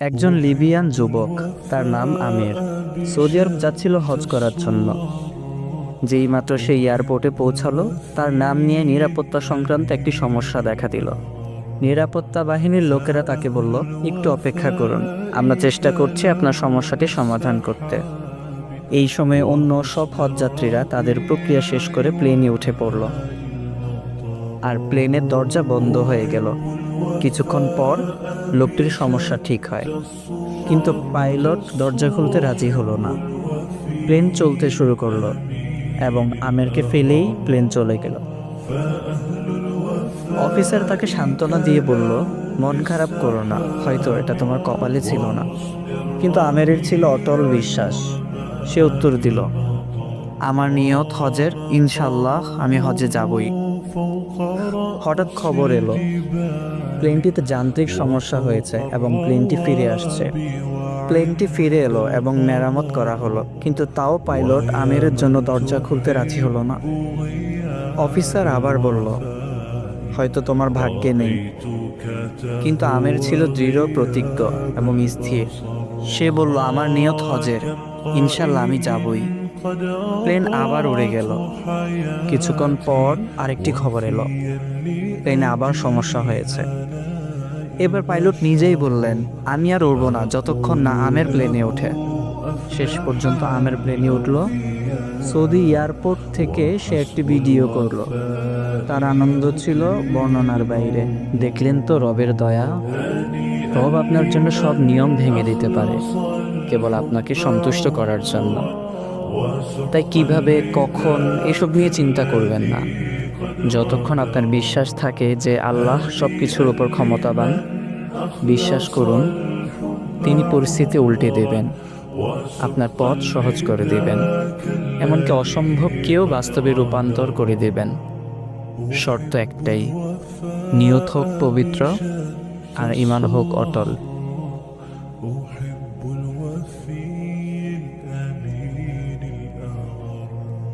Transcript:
একজন লিবিয়ান যুবক, তার নাম আমির। সৌদি আরব যাচ্ছিল হজ করার জন্য। যেই মাত্র সে এয়ারপোর্টে পৌঁছালো, তার নাম নিয়ে নিরাপত্তা সংক্রান্ত একটি সমস্যা দেখা দিল। নিরাপত্তা বাহিনীর লোকেরা তাকে বলল, একটু অপেক্ষা করুন, আমরা চেষ্টা করছি আপনার সমস্যাটি সমাধান করতে। এই সময়ে অন্য সব হজযাত্রীরা তাদের প্রক্রিয়া শেষ করে প্লেনে উঠে পড়ল। আর প্লেনের দরজা বন্ধ হয়ে গেল। কিছুক্ষণ পর লোকটির সমস্যা ঠিক হয়। কিন্তু পাইলট দরজা খুলতে রাজি হলো না। প্লেন চলতে শুরু করল এবং আমেরকে ফেলেই প্লেন চলে গেল। অফিসার তাকে সান্ত্বনা দিয়ে বলল, মন খারাপ করো না, হয়তো এটা তোমার কপালে ছিল না। কিন্তু আমেরের ছিল অটল বিশ্বাস। সে উত্তর দিল, আমার নিয়ত হজের ইনশাল্লাহ আমি হজে যাবই। হঠাৎ খবর এলো। প্লেনটিতে যান্ত্রিক সমস্যা হয়েছে এবং প্লেনটি ফিরে আসছে। প্লেনটি ফিরে এলো এবং মেরামত করা হলো, কিন্তু তাও পাইলট আমিরের জন্য দরজা খুলতে রাজি হলো না। অফিসার আবার বলল, হয়তো তোমার ভাগ্যে নেই। কিন্তু আমের ছিল দৃঢ়, প্রতিজ্ঞ এবং স্থির। সে বলল, আমার নিয়ত হজের। ইনশাল্লাহ আমি যাবই। প্লেন আবার উড়ে গেল। কিছুক্ষণ পর আরেকটি খবর এলো। প্লেনে আবার সমস্যা হয়েছে। এবার পাইলট নিজেই বললেন, আমি আর উড়বো না, যতক্ষণ না আমের প্লেনে ওঠে। শেষ পর্যন্ত আমের প্লেনে উঠল। সৌদি এয়ারপোর্ট থেকে সে একটি ভিডিও করল। তার আনন্দ ছিল বর্ণনার বাইরে। দেখলেন তো রবের দয়া? রব আপনার জন্য সব নিয়ম ভেঙে দিতে পারে। কেবল আপনাকে সন্তুষ্ট করার জন্য। তাই কীভাবে, কখন, এসব নিয়ে চিন্তা করবেন না। যতক্ষণ আপনার বিশ্বাস থাকে যে আল্লাহ সব কিছুর ওপর ক্ষমতাবান, বিশ্বাস করুন, তিনি পরিস্থিতি উল্টে দেবেন, আপনার পথ সহজ করে দেবেন, এমনকি অসম্ভব কেউ বাস্তবে রূপান্তর করে দেবেন। শর্ত একটাই, নিয়ত হোক পবিত্র আর ইমান হোক অটল।